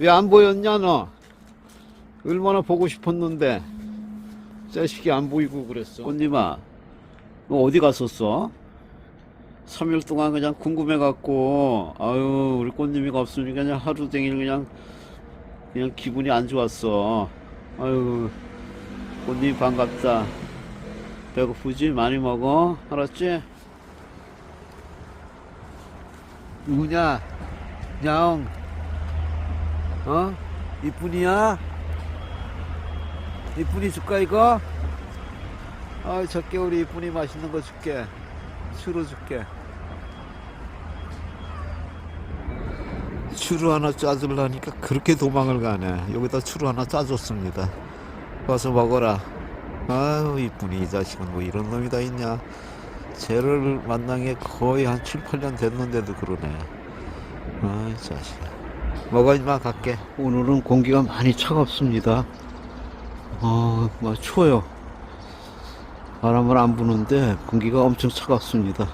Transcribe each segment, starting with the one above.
왜 안 보였냐 너? 얼마나 보고 싶었는데 자식이 안 보이고 그랬어. 꽃님아, 너 어디 갔었어? 3일 동안 그냥 궁금해 갖고 아유 우리 꽃님이가 없으니까 그냥 하루 종일 그냥 그냥 기분이 안 좋았어. 아유 꽃님 반갑다. 배고프지? 많이 먹어? 알았지? 누구냐? 냥. 어? 이쁜이야? 이쁜이 줄까 이거? 아 적게 우리 이쁜이 맛있는 거 줄게. 추루 줄게. 추루 하나 짜주려니까 그렇게 도망을 가네. 여기다 추루 하나 짜줬습니다. 와서 먹어라. 아유 이쁜이 이 자식은 뭐 이런 놈이 다 있냐. 쟤를 만난 게 거의 한 7, 8년 됐는데도 그러네. 아이 자식. 먹어 임마 갈게. 오늘은 공기가 많이 차갑습니다. 어, 뭐 추워요. 바람은 안 부는데 공기가 엄청 차갑습니다.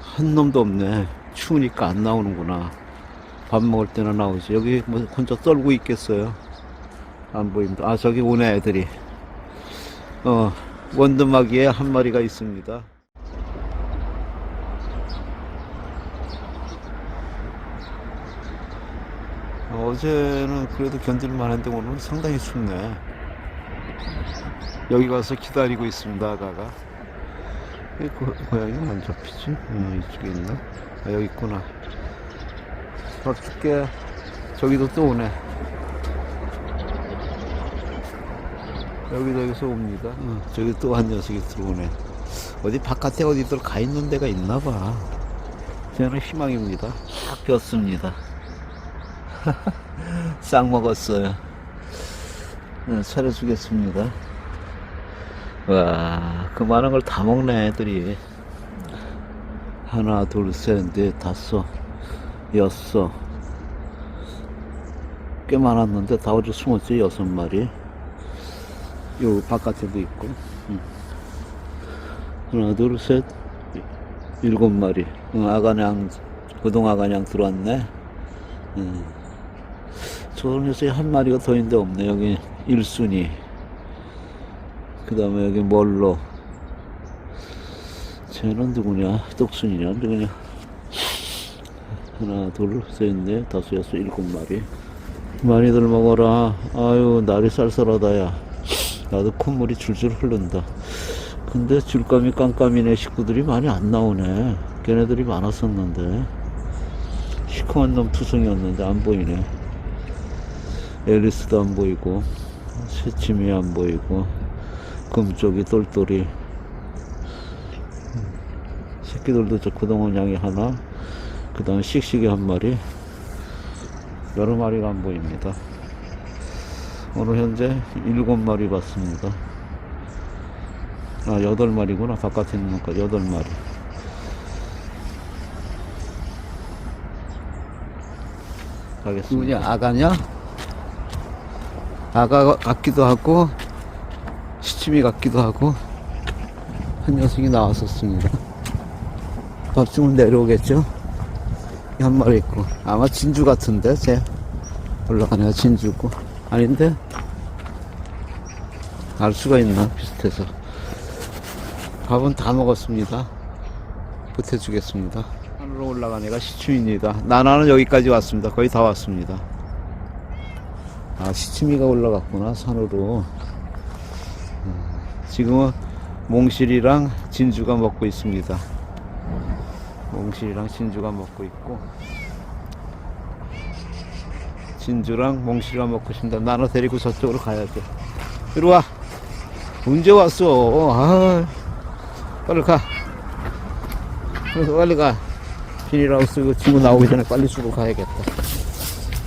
한 놈도 없네. 추우니까 안 나오는구나. 밥 먹을 때는 나오지. 여기 뭐 혼자 떨고 있겠어요. 안 보입니다. 아, 저기 오네 애들이. 어, 원두막이에 한 마리가 있습니다. 어제는 그래도 견딜만 했는데 오늘은 상당히 춥네. 여기 가서 기다리고 있습니다, 아가가. 이 고, 고양이는 안 잡히지? 음, 이쪽에 있나? 아, 여기 있구나. 밥 줄게. 저기도 또 오네. 여기도 여기서 옵니다. 어, 저기 또 한 녀석이 들어오네. 어디 바깥에 어디들 가 있는 데가 있나 봐. 저는 희망입니다. 딱 폈습니다. 싹 먹었어요. 네, 차려 주겠습니다. 와, 그 많은 걸 다 먹네, 애들이. 하나, 둘, 셋, 넷, 다섯, 여섯. 꽤 많았는데 다 어디 숨었지, 여섯 마리. 요 바깥에도 있고. 음. 하나, 둘, 셋, 일곱 마리. 응, 아가냥, 고동 아가냥 들어왔네. 음. 저 녀석이 한 마리가 더 있는데 없네. 여기 일순위그 다음에 여기 멀로. 쟤는 누구냐? 떡순이냐? 누구냐? 하나, 둘, 셋, 넷, 다섯, 여섯, 일곱 마리. 많이들 먹어라. 아유, 날이 쌀쌀하다, 야. 나도 콧물이 줄줄 흐른다. 근데 줄감이 깜깜이네 식구들이 많이 안 나오네. 걔네들이 많았었는데. 시커먼 놈 투성이었는데 안 보이네. 앨리스도 안 보이고, 새침이 안 보이고, 금쪽이 똘똘이. 새끼들도 저 그동안 양이 하나, 그 다음 씩씩이 한 마리, 여러 마리가 안 보입니다. 오늘 현재 일곱 마리 봤습니다. 아, 여덟 마리구나. 바깥에 있는 것까지 여덟 마리. 가겠습니다. 누구냐? 아가냐? 아가 같기도 하고, 시치미 같기도 하고, 한 녀석이 나왔었습니다. 밥 주면 내려오겠죠? 한 마리 있고. 아마 진주 같은데, 쟤. 올라가네가 진주고. 아닌데? 알 수가 있나? 비슷해서. 밥은 다 먹었습니다. 보태주겠습니다. 하늘로 올라간 애가 시춤입니다. 나나는 여기까지 왔습니다. 거의 다 왔습니다. 아, 시치미가 올라갔구나, 산으로. 음, 지금은 몽실이랑 진주가 먹고 있습니다. 몽실이랑 진주가 먹고 있고, 진주랑 몽실이가 먹고 있습니다. 나눠 데리고 저쪽으로 가야죠. 이리 와. 언제 왔어? 아, 빨리 가. 빨리 가. 비닐하우스 친구 나오기 전에 빨리 주고 가야겠다.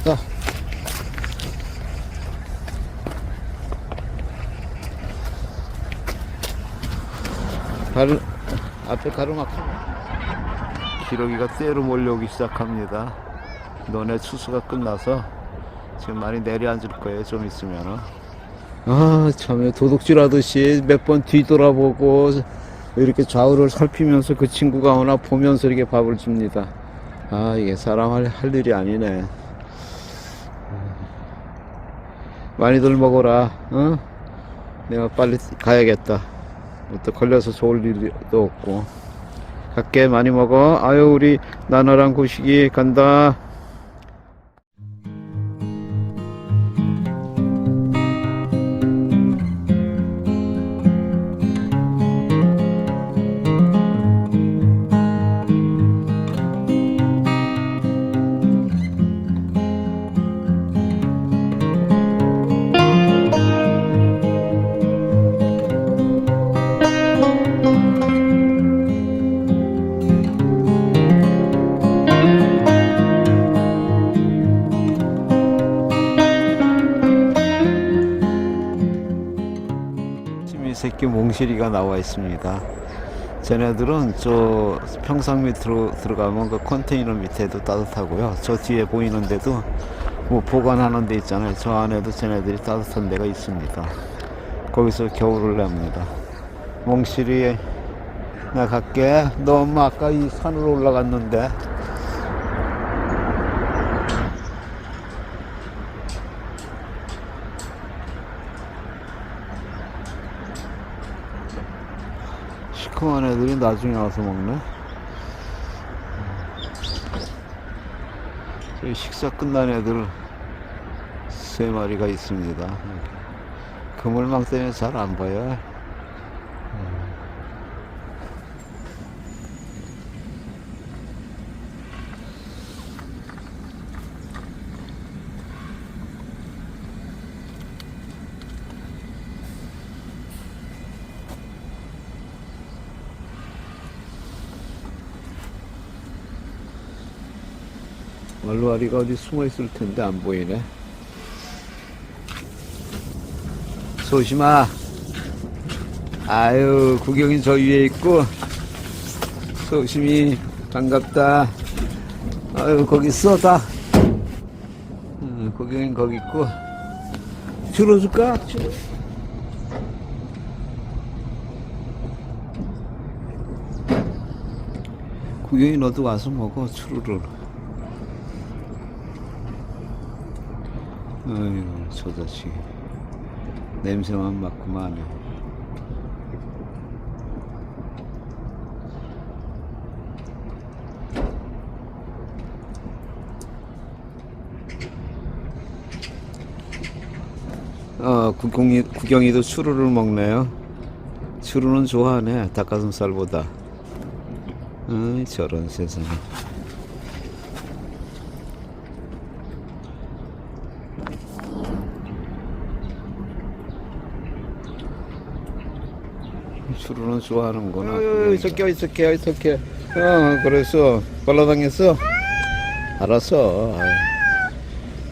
자. 가르, 앞에 가로막혀. 기러기가 떼로 몰려오기 시작합니다. 너네 추수가 끝나서 지금 많이 내려앉을 거예요. 좀 있으면은. 아, 참, 도둑질 하듯이 몇 번 뒤돌아보고 이렇게 좌우를 살피면서 그 친구가 오나 보면서 이렇게 밥을 줍니다. 아, 이게 사람 할, 할 일이 아니네. 많이들 먹어라. 어? 내가 빨리 가야겠다. 또 걸려서 좋을 일도 없고. 갈게 많이 먹어. 아유 우리 나나랑 구식이 간다. 새끼 몽실이가 나와 있습니다. 쟤네들은 저 평상 밑으로 들어가면 그 컨테이너 밑에도 따뜻하고요. 저 뒤에 보이는데도 뭐 보관하는 데 있잖아요. 저 안에도 쟤네들이 따뜻한 데가 있습니다. 거기서 겨울을 냅니다. 몽실이 나 갈게. 너 엄마 아까 이 산으로 올라갔는데 시큼한 애들이 나중에 와서 먹네. 저기 식사 끝난 애들 세 마리가 있습니다. 그물망 때문에 잘 안 보여요. 말루아리가 어디 숨어 있을 텐데 안 보이네. 소심아. 아유, 구경이 저 위에 있고. 소심이 반갑다. 아유, 거기 있어, 다. 응, 구경이 거기 있고. 줄어줄까? 줄어. 구경이 너도 와서 먹어, 추루를. 아이고 저 자식 냄새만 맡고만 해 어, 구경이, 구경이도 추루를 먹네요. 추루는 좋아하네, 닭가슴살보다. 어이, 저런 세상에. 추루는 좋아하는구나. 어이, 이렇게, 이렇게, 이렇게. 어, 그래서, 발라당했어? 알았어. 아이.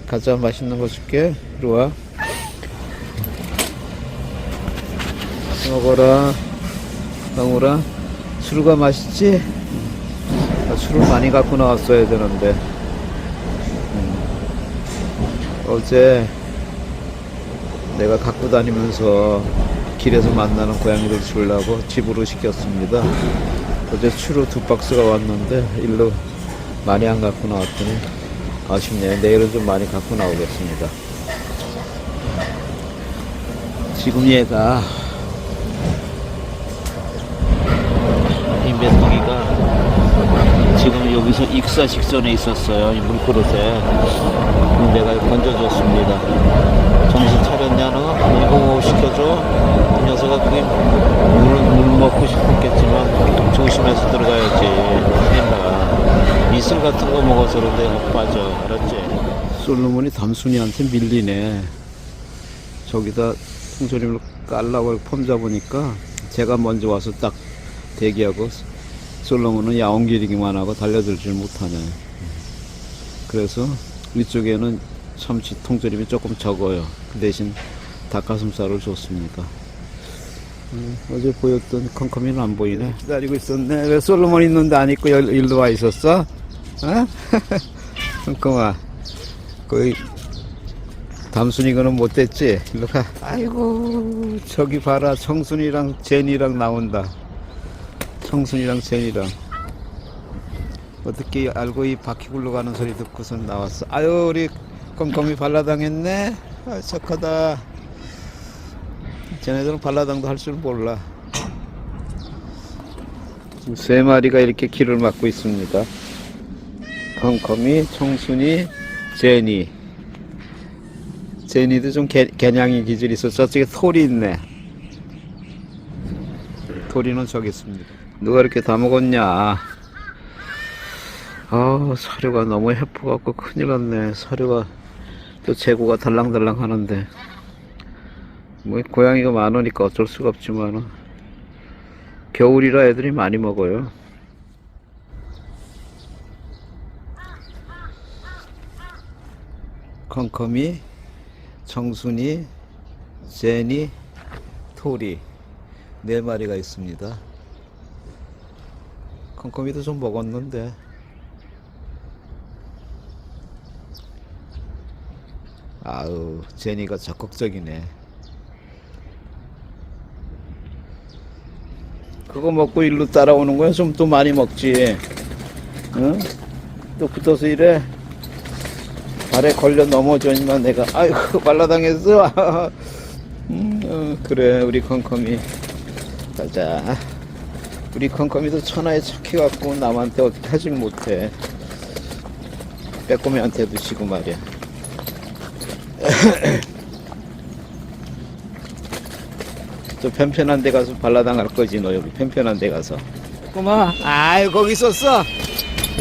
가자, 맛있는 거 줄게. 이리 와. 먹어라. 강우라. 추루가 맛있지? 아, 추루 많이 갖고 나왔어야 되는데. 음. 어제 내가 갖고 다니면서 길에서 만나는 고양이들 주려고 집으로 시켰습니다. 어제 추루 두 박스가 왔는데 일로 많이 안 갖고 나왔더니 아쉽네요. 내일은 좀 많이 갖고 나오겠습니다. 지금 얘가 이 메뚜기가 지금 여기서 익사 직전에 있었어요. 이 물그릇에. 내가 건져줬습니다. 정신 차렸냐, 너? 이거 시켜줘. 이 녀석아, 그게 물, 물 먹고 싶었겠지만, 조심해서 들어가야지. 나. 이슬 같은 거 먹어서 그런데 못 빠져. 알았지? 솔로몬이 담순이한테 밀리네. 저기다 통조림을 깔라고 폼 잡으니까 제가 먼저 와서 딱 대기하고 솔로몬은 야옹기리기만 하고 달려들질 못하네. 그래서 위쪽에는 참치 통조림이 조금 적어요. 그 대신 닭가슴살을 줬습니다. 음, 어제 보였던 컴컴이는 안 보이네. 기다리고 있었네. 왜 솔로몬 있는데 안 있고 여- 일로 와 있었어? 어? 컴컴아. 거의 담순이가는 못됐지? 일로 가. 아이고, 저기 봐라. 청순이랑 제니랑 나온다. 청순이랑 제니랑. 어떻게 알고 이 바퀴 굴러가는 소리 듣고선 나왔어. 아유, 우리 껌껌이 발라당했네. 아, 착하다. 쟤네들은 발라당도 할 줄 몰라. 지금 세 마리가 이렇게 길을 막고 있습니다. 컴컴이, 청순이, 제니. 제니도 좀 개, 개냥이 기질이 있어. 저쪽에 톨이 있네. 톨이는 저기 있습니다. 누가 이렇게 다 먹었냐? 아, 사료가 너무 해프갖고 큰일 났네. 사료가 또 재고가 달랑달랑 하는데. 뭐, 고양이가 많으니까 어쩔 수가 없지만, 겨울이라 애들이 많이 먹어요. 컴컴이, 청순이, 제니, 토리 네 마리가 있습니다. 컴컴이도 좀 먹었는데 아우 제니가 적극적이네. 그거 먹고 일로 따라오는 거야? 좀 또 많이 먹지. 응? 또 붙어서 이래. 발에 걸려 넘어져 있만 내가 아이고 말라당했어. 음, 어, 그래 우리 컴컴이 가자. 우리 컴컴이도 천하에 착해갖고 남한테 어떻게 하질 못해. 빼꼼이한테도 지고 말이야. 저 편편한 데 가서 발라당할 거지 너 여기 편편한 데 가서. 꼬마, 아이 거기 있었어.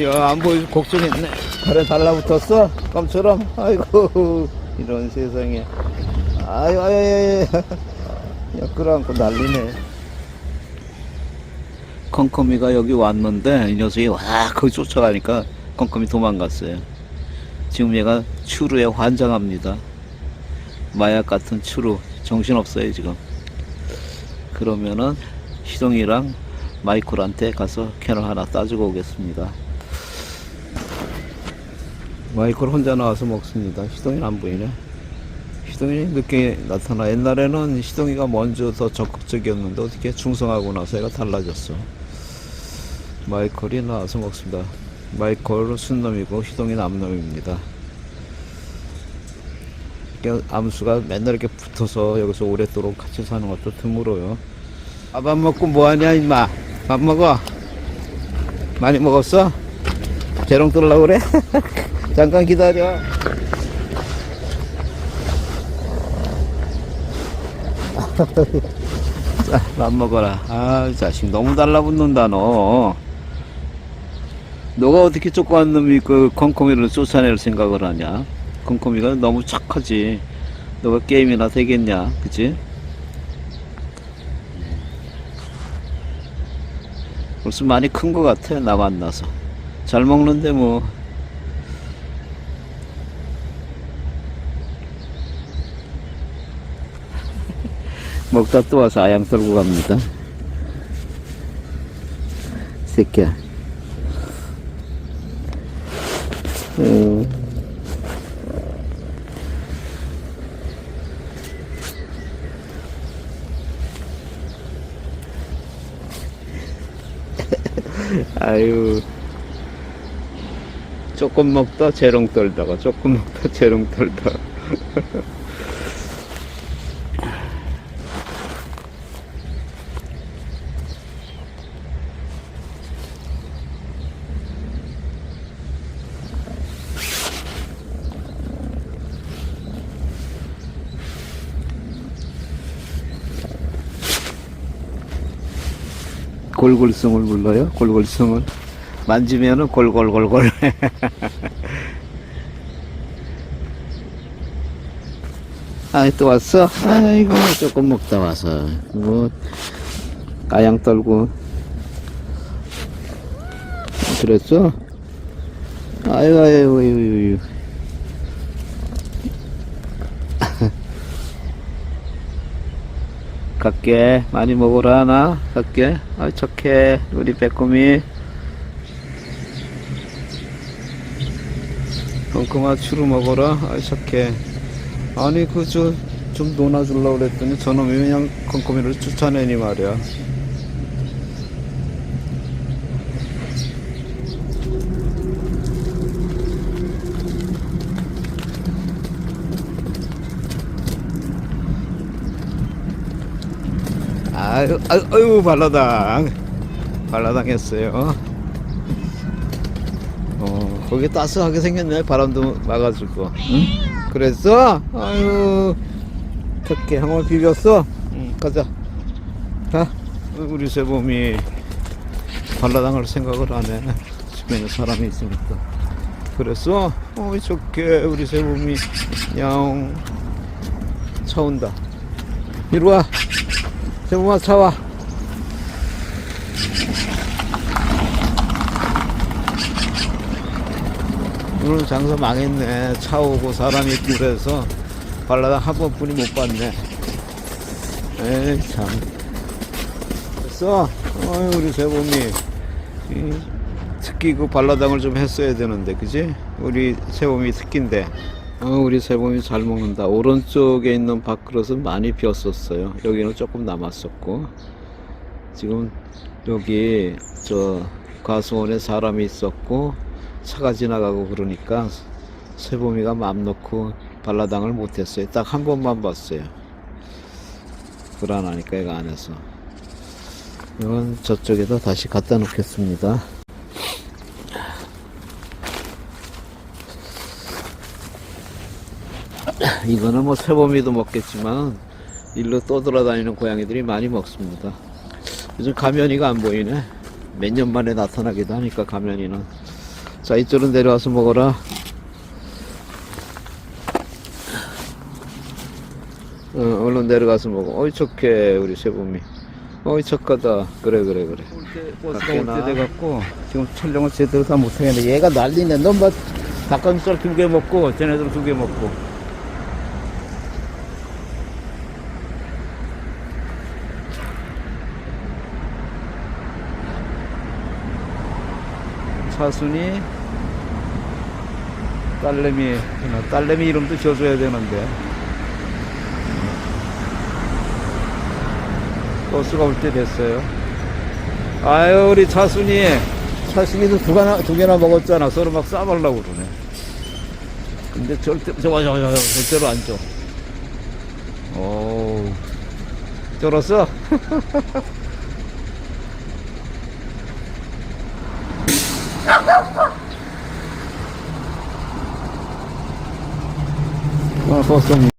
야, 안 보이 걱정했네. 발에 달라붙었어? 껌처럼? 아이고, 이런 세상에. 아유, 아유, 아유, 야, 끌어안고 난리네. 컴컴이가 여기 왔는데, 이 녀석이 와, 거기 쫓아가니까 컴컴이 도망갔어요. 지금 얘가 추루에 환장합니다. 마약 같은 추루. 정신없어요, 지금. 그러면은, 희동이랑 마이콜한테 가서 캐널 하나 따주고 오겠습니다. 마이콜 혼자 나와서 먹습니다. 희동이는 안 보이네. 희동이 늦게 나타나. 옛날에는 희동이가 먼저 더 적극적이었는데 어떻게 중성하고 나서 얘가 달라졌어. 마이콜이 나와서 먹습니다. 마이콜은 순놈이고 희동이 남놈입니다. 이렇게 암수가 맨날 이렇게 붙어서 여기서 오랫도록 같이 사는 것도 드물어요. 아, 밥 먹고 뭐하냐 임마 밥 먹어 많이 먹었어? 재롱 뜰라 그래? 잠깐 기다려 자, 밥 먹어라 아 자식 너무 달라붙는다 너 너가 어떻게 쫓겨간 놈이 그 콩콩이를 쫓아낼 생각을 하냐 콩콩이가 너무 착하지. 너가 게임이나 되겠냐 그치? 벌써 많이 큰 것 같아 나 만나서. 잘 먹는데 뭐. 먹다 또 와서 아양 떨고 갑니다. 새끼야. 어. 아유. 조금 먹다 재롱 떨다가 조금 먹다 재롱 떨다 골골송을 불러요? 골골송을? 만지면은 골골골골. 아이 또 왔어? 아이고 조금 먹다 와서. 뭐 까양 떨고. 그랬어? 아유 아유 아유 아유 갈게. 많이 먹어라 나. 갈게. 아 착해. 우리 빼꼼이. 콩콩아 추루 먹어라. 아 착해. 아니 그저좀 놀아주려고 그랬더니 저놈이 그냥 콩콩이를 쫓아내니 말이야 아유, 아유, 아유 발라당. 발라당 했어요. 어, 거기 따스하게 생겼네. 바람도 막아주고. 응? 그랬어? 아유, 어떻게 한번 비볐어? 응, 가자. 자, 우리 세범이 발라당할 생각을 안 해. 주변에 사람이 있으니까. 그랬어? 어이, 좋게 우리 세범이 야옹 차 온다. 이리 와. 세범아, 차 와. 오늘 장사 망했네. 차 오고 사람이 있고 그래서 발라당 한 번뿐이 못 봤네. 에이, 참. 됐어? 어이, 우리 세범이. 이, 특히 그 발라당을 좀 했어야 되는데, 그지? 우리 세범이 특기인데. 어, 우리 세범이 잘 먹는다. 오른쪽에 있는 밥그릇은 많이 비었었어요. 여기는 조금 남았었고. 지금 여기 저 가수원에 사람이 있었고 차가 지나가고 그러니까 세범이가 맘 놓고 발라당을 못했어요. 딱 한 번만 봤어요. 불안하니까 얘가 안에서. 이건 저쪽에다 다시 갖다 놓겠습니다. 이거는 뭐 세범이도 먹겠지만 일로 떠돌아다니는 고양이들이 많이 먹습니다. 요즘 가면이가 안 보이네. 몇 년 만에 나타나기도 하니까 가면이는. 자 이쪽으로 내려와서 먹어라. 어, 얼른 내려가서 먹어. 어이 좋게 우리 세범이. 어이 착하다. 그래 그래 그래. 버스가 밖에나. 올때 돼갖고 지금 촬영을 제대로 다 못하겠네. 얘가 난리네. 너뭐 닭가슴살 두 개 먹고 쟤네들 두 개 먹고. 차순이 딸내미 딸내미 이름도 지어줘야 되는데 버스가 올 때 됐어요. 아유 우리 차순이 차순이도 두 개나 두 개나 먹었잖아. 서로 막 싸발라고 그러네. 근데 절대 저거 저거 저거 절대로 안 줘. 오 쩔었어? 어, 버스